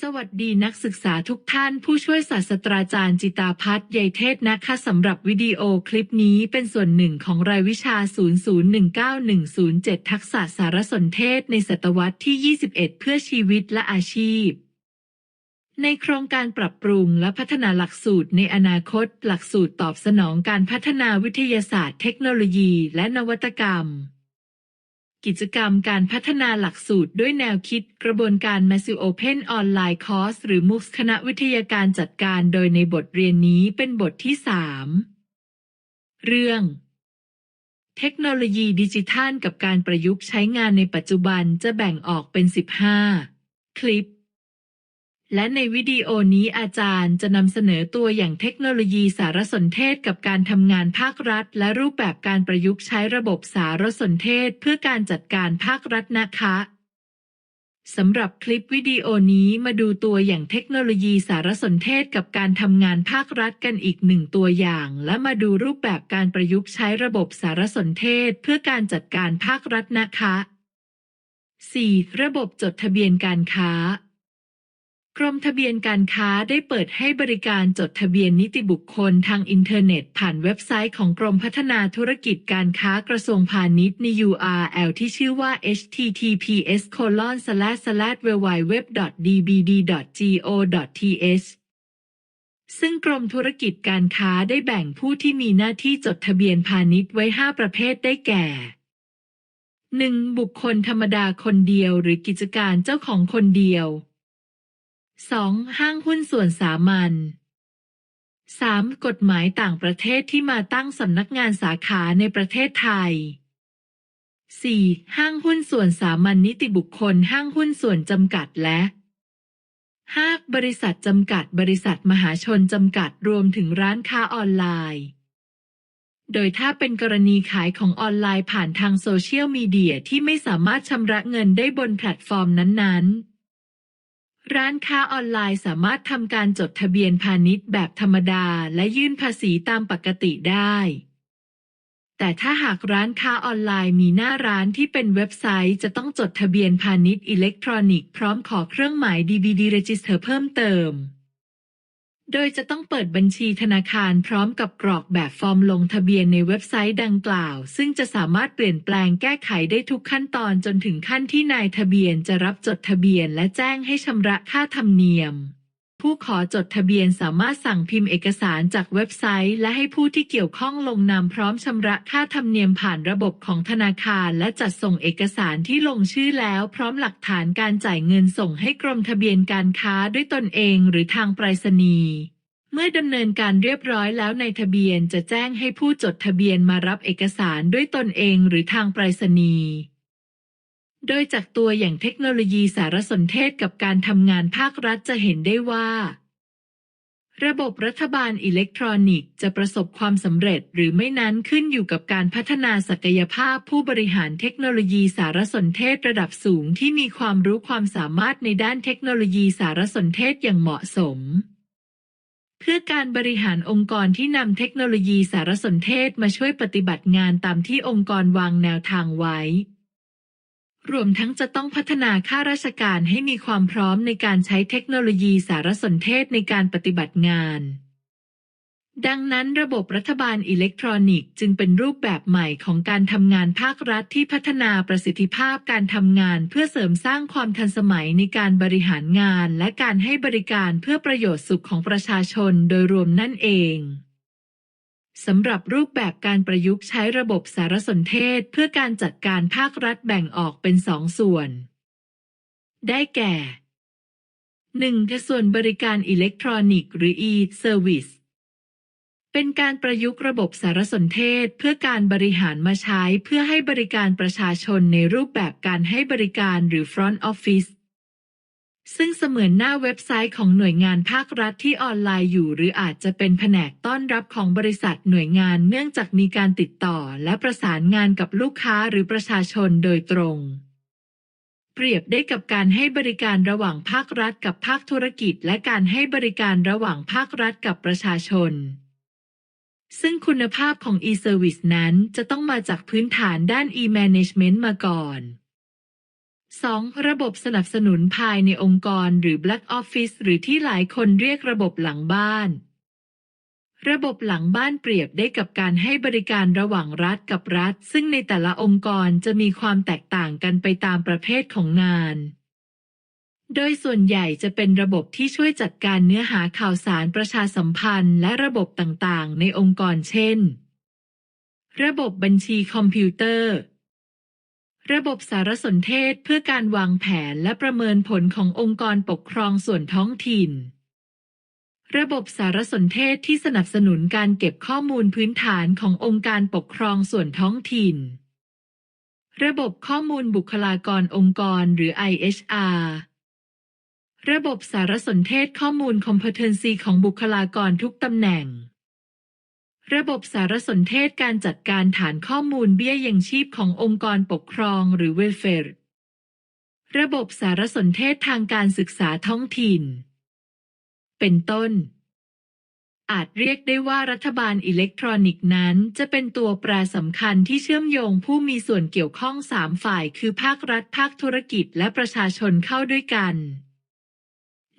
สวัสดีนักศึกษาทุกท่านผู้ช่วยศาสตราจารย์จิตาพัฒน์ใยเทศนะคะสำหรับวิดีโอคลิปนี้เป็นส่วนหนึ่งของรายวิชา 0019107107 ทักษะสารสนเทศในศตวรรษที่ 21 เพื่อชีวิตและอาชีพ ในโครงการปรับปรุงและพัฒนาหลักสูตรในอนาคต หลักสูตรตอบสนองการพัฒนาวิทยาศาสตร์ เทคโนโลยี และนวัตกรรม กิจกรรมการพัฒนาหลักสูตรด้วยแนวคิดกระบวนการ Massive Open Online Course หรือ MOOCs คณะวิทยาการจัดการโดยในบทเรียนนี้เป็นบทที่ 3 เรื่อง เทคโนโลยีดิจิทัลกับการประยุกต์ใช้งานในปัจจุบันจะแบ่งออกเป็น 15 คลิป และในวิดีโอนี้อาจารย์จะนำเสนอตัวอย่างเทคโนโลยีสารสนเทศกับการทำงานภาครัฐ และรูปแบบการประยุกต์ใช้ระบบสารสนเทศเพื่อการจัดการภาครัฐนะคะสำหรับคลิปวิดีโอนี้มาดูตัวอย่างเทคโนโลยีสารสนเทศกับการทำงานภาครัฐกันอีกหนึ่งตัวอย่าง และมาดูรูปแบบการประยุกต์ใช้ระบบสารสนเทศเพื่อการจัดการภาครัฐนะคะ 4. ระบบจดทะเบียนการค้า กรมทะเบียนการค้าได้เปิดให้บริการจดทะเบียนนิติบุคคลทางอินเทอร์เน็ต ผ่านเว็บไซต์ของกรมพัฒนาธุรกิจการค้ากระทรวงพาณิชย์ใน URL ที่ชื่อว่า https www.dbd.go.th ซึ่งกรมธุรกิจการค้าได้แบ่งผู้ที่มีหน้าที่จดทะเบียนพาณิชย์ไว้ 5 ประเภทได้แก่ 1. บุคคลธรรมดาคนเดียวหรือกิจการเจ้าของคนเดียว 2. ห้างหุ้นส่วนสามัญ 3. กฎหมายต่างประเทศที่มาตั้งสำนักงานสาขาในประเทศไทย 4. ห้างหุ้นส่วนสามัญนิติบุคคลห้างหุ้นส่วนจำกัดและ 5. บริษัทจำกัด บริษัทมหาชนจำกัดรวมถึงร้านค้าออนไลน์ โดยถ้าเป็นกรณีขายของออนไลน์ผ่านทางโซเชียลมีเดียที่ไม่สามารถชำระเงินได้บนแพลตฟอร์มนั้นๆ ร้านค้าออนไลน์สามารถทำการจดทะเบียนพาณิชย์แบบธรรมดาและยื่นภาษีตามปกติได้ แต่ถ้าหากร้านค้าออนไลน์มีหน้าร้านที่เป็นเว็บไซต์จะต้องจดทะเบียนพาณิชย์อิเล็กทรอนิกส์พร้อมขอเครื่องหมาย DBD Register เพิ่มเติม โดยจะต้องเปิดบัญชีธนาคารพร้อมกับกรอกแบบฟอร์มลงทะเบียนในเว็บไซต์ดังกล่าว ซึ่งจะสามารถเปลี่ยนแปลงแก้ไขได้ทุกขั้นตอนจนถึงขั้นที่นายทะเบียนจะรับจดทะเบียนและแจ้งให้ชำระค่าธรรมเนียม ผู้ขอจดทะเบียนสามารถสั่งพิมพ์เอกสารจากเว็บไซต์ และให้ผู้ที่เกี่ยวข้องลงนามพร้อมชำระค่าธรรมเนียมผ่านระบบของธนาคาร และจัดส่งเอกสารที่ลงชื่อแล้ว พร้อมหลักฐานการจ่ายเงินส่งให้กรมทะเบียนการค้าด้วยตนเองหรือทางไปรษณีย์เมื่อดำเนินการเรียบร้อยแล้วในทะเบียนจะแจ้งให้ผู้จดทะเบียนมารับเอกสารด้วยตนเองหรือทางไปรษณีย์ โดยจากตัวอย่างเทคโนโลยีสารสนเทศกับการทำงานภาครัฐจะเห็นได้ว่า ระบบรัฐบาลอิเล็กทรอนิกส์จะประสบความสำเร็จหรือไม่นั้นขึ้นอยู่กับการพัฒนาศักยภาพผู้บริหารเทคโนโลยีสารสนเทศระดับสูงที่มีความรู้ความสามารถในด้านเทคโนโลยีสารสนเทศอย่างเหมาะสมเพื่อการบริหารองค์กรที่นำเทคโนโลยีสารสนเทศมาช่วยปฏิบัติงานตามที่องค์กรวางแนวทางไว้ รวมทั้งจะต้องพัฒนาข้าราชการให้มีความพร้อมในการใช้เทคโนโลยีสารสนเทศในการปฏิบัติงาน ดังนั้นระบบรัฐบาลอิเล็กทรอนิกส์จึงเป็นรูปแบบใหม่ของการทำงานภาครัฐที่พัฒนาประสิทธิภาพการทำงาน เพื่อเสริมสร้างความทันสมัยในการบริหารงาน และการให้บริการเพื่อประโยชน์สุขของประชาชนโดยรวมนั่นเอง สำหรับรูปแบบการประยุกต์ใช้ระบบสารสนเทศเพื่อการจัดการภาครัฐแบ่งออกเป็นสองส่วน ได้แก่ 1. กระส่วนบริการอิเล็กทรอนิกส์หรือ e-service เป็นการประยุกต์ระบบสารสนเทศเพื่อการบริหารมาใช้เพื่อให้บริการประชาชนในรูปแบบการให้บริการหรือ front office ซึ่งเสมือนหน้าเว็บไซต์ของหน่วยงานภาครัฐที่ออนไลน์อยู่ หรืออาจจะเป็นแผนกต้อนรับของบริษัทหน่วยงานเนื่องจากมีการติดต่อและประสานงานกับลูกค้าหรือประชาชนโดยตรง เปรียบได้กับการให้บริการระหว่างภาครัฐกับภาคธุรกิจ และการให้บริการระหว่างภาครัฐกับประชาชน ซึ่งคุณภาพของ e-service นั้นจะต้องมาจากพื้นฐานด้าน e-management มาก่อน 2. ระบบสนับสนุนภายในองค์กรหรือ Black Office หรือที่หลายคนเรียกระบบหลังบ้าน ระบบหลังบ้านเปรียบได้กับการให้บริการระหว่างรัฐกับรัฐ ซึ่งในแต่ละองค์กรจะมีความแตกต่างกันไปตามประเภทของงาน โดยส่วนใหญ่จะเป็นระบบที่ช่วยจัดการเนื้อหาข่าวสารประชาสัมพันธ์ และระบบต่างๆ ในองค์กรเช่น ระบบบัญชีคอมพิวเตอร์ ระบบสารสนเทศเพื่อการวางแผนและประเมินผลขององค์กรปกครองส่วนท้องถิ่น ระบบสารสนเทศที่สนับสนุนการเก็บข้อมูลพื้นฐานขององค์การปกครองส่วนท้องถิ่น ระบบข้อมูลบุคลากรองค์กรหรือ IHR ระบบสารสนเทศข้อมูล competency ของบุคลากรทุกตำแหน่ง ระบบสารสนเทศการจัดการฐานข้อมูลเบี้ยยังชีพขององค์กรปกครองหรือ welfare ระบบสารสนเทศทางการศึกษาท้องถิ่น เป็นต้น อาจเรียกได้ว่ารัฐบาลอิเล็กทรอนิกส์นั้น จะเป็นตัวแปรสำคัญที่เชื่อมโยงผู้มีส่วนเกี่ยวข้องสามฝ่าย คือภาครัฐภาคธุรกิจและประชาชนเข้าด้วยกัน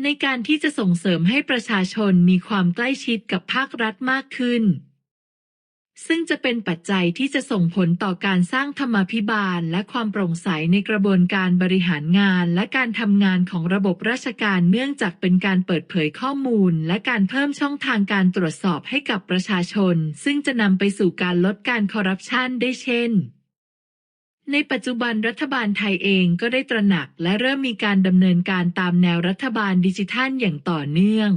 ในการที่จะส่งเสริมให้ประชาชนมีความใกล้ชิดกับภาครัฐมากขึ้น ซึ่งจะเป็นปัจจัยที่จะส่งผลต่อการสร้างธรรมาภิบาล และความโปร่งใสในกระบวนการบริหารงาน และการทำงานของระบบราชการเนื่องจากเป็นการเปิดเผยข้อมูล และการเพิ่มช่องทางการตรวจสอบให้กับประชาชน ซึ่งจะนำไปสู่การลดการคอร์รัปชันได้เช่นในปัจจุบันรัฐบาลไทยเองก็ได้ตระหนักและเริ่มมีการดำเนินการตามแนวรัฐบาลดิจิทัลอย่างต่อเนื่อง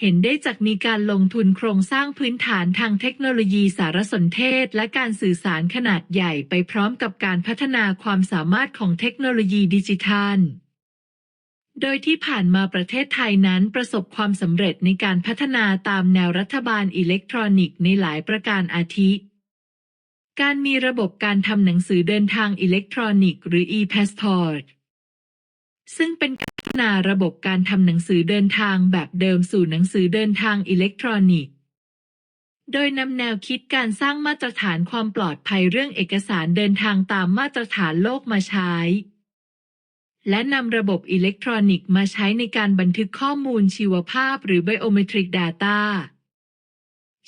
เห็นได้จากมีการลงทุนโครงสร้างพื้นฐานทางเทคโนโลยีสารสนเทศ และการสื่อสารขนาดใหญ่ไปพร้อมกับการพัฒนาความสามารถของเทคโนโลยีดิจิทัล โดยที่ผ่านมาประเทศไทยนั้นประสบความสำเร็จในการพัฒนาตามแนวรัฐบาลอิเล็กทรอนิกส์ในหลายประการอาทิ การมีระบบการทำหนังสือเดินทางอิเล็กทรอนิกส์หรือ e-passport ซึ่งเป็น นาระบบการทำหนังสือเดินทางแบบเดิมสู่หนังสือเดินทางอิเล็กทรอนิกส์ โดยนำแนวคิดการสร้างมาตรฐานความปลอดภัยเรื่องเอกสารเดินทางตามมาตรฐานโลกมาใช้ และนำระบบอิเล็กทรอนิกส์มาใช้ในการบันทึกข้อมูลชีวภาพหรือ Biometric Data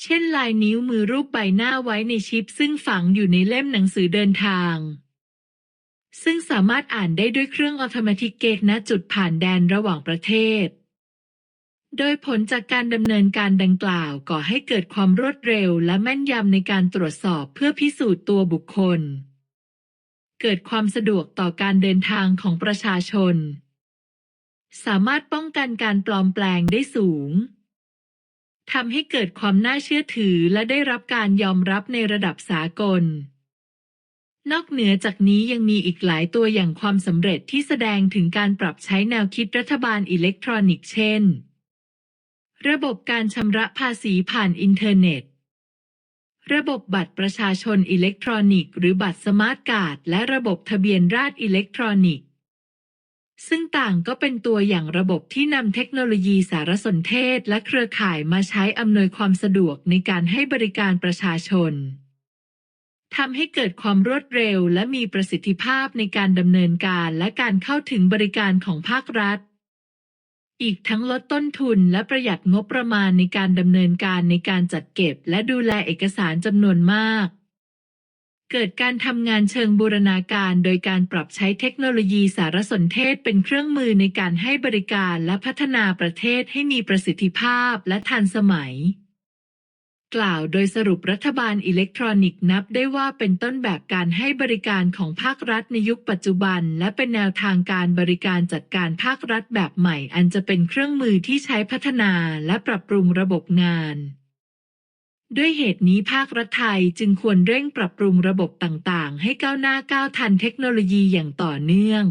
เช่นลายนิ้วมือรูปใบหน้าไว้ในชิปซึ่งฝังอยู่ในเล่มหนังสือเดินทาง ซึ่งสามารถอ่านได้ด้วยเครื่องอัตโนมัติเกตณจุดผ่านแดนระหว่างประเทศ โดยผลจากการดำเนินการดังกล่าวก่อให้เกิดความรวดเร็วและแม่นยำในการตรวจสอบเพื่อพิสูจน์ตัวบุคคล เกิดความสะดวกต่อการเดินทางของประชาชน สามารถป้องกันการปลอมแปลงได้สูงทำให้เกิดความน่าเชื่อถือและได้รับการยอมรับในระดับสากล นอกเหนือจากนี้ยังมีอีกหลายตัวอย่างความสำเร็จที่แสดงถึงการปรับใช้แนวคิดรัฐบาลอิเล็กทรอนิกส์เช่น ระบบการชำระภาษีผ่านอินเทอร์เน็ต ระบบบัตรประชาชนอิเล็กทรอนิกส์หรือบัตรสมาร์ทการ์ดและระบบทะเบียนราษฎร์อิเล็กทรอนิกส์ ซึ่งต่างก็เป็นตัวอย่างระบบที่นำเทคโนโลยีสารสนเทศและเครือข่ายมาใช้อำนวยความสะดวกในการให้บริการประชาชน ทำให้เกิดความรวดเร็ว และมีประสิทธิภาพในการดำเนินการและการเข้าถึงบริการของภาครัฐ อีกทั้งลดต้นทุนและประหยัดงบประมาณในการดำเนินการในการจัดเก็บ และดูแลเอกสารจำนวนมาก เกิดการทำงานเชิงบูรณาการโดยการปรับใช้เทคโนโลยีสารสนเทศเป็นเครื่องมือในการให้บริการและพัฒนาประเทศให้มีประสิทธิภาพและทันสมัย กล่าวโดยสรุปรัฐบาลอิเล็กทรอนิกส์นับได้ว่าเป็นต้นแบบการให้บริการของภาครัฐในยุคปัจจุบัน และเป็นแนวทางการบริการจัดการภาครัฐแบบใหม่ อันจะเป็นเครื่องมือที่ใช้พัฒนาและปรับปรุงระบบงาน ด้วยเหตุนี้ภาครัฐไทยจึงควรเร่งปรับปรุงระบบต่างๆ ให้ก้าวหน้าก้าวทันเทคโนโลยีอย่างต่อเนื่อง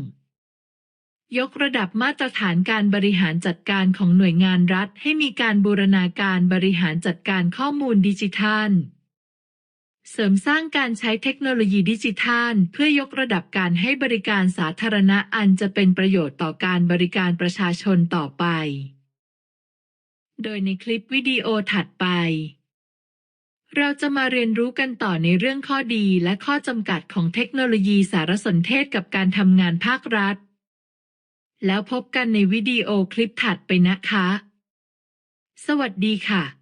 ยกระดับมาตรฐานการบริหารจัดการของหน่วยงานรัฐ ให้มีการบูรณาการบริหารจัดการข้อมูลดิจิทัล เสริมสร้างการใช้เทคโนโลยีดิจิทัล เพื่อยกระดับการให้บริการสาธารณะอันจะเป็นประโยชน์ต่อการบริการประชาชนต่อไป โดยในคลิปวิดีโอถัดไป เราจะมาเรียนรู้กันต่อในเรื่องข้อดีและข้อจำกัดของเทคโนโลยีสารสนเทศกับการทำงานภาครัฐ แล้วพบกันในวิดีโอคลิปถัดไปนะคะ สวัสดีค่ะ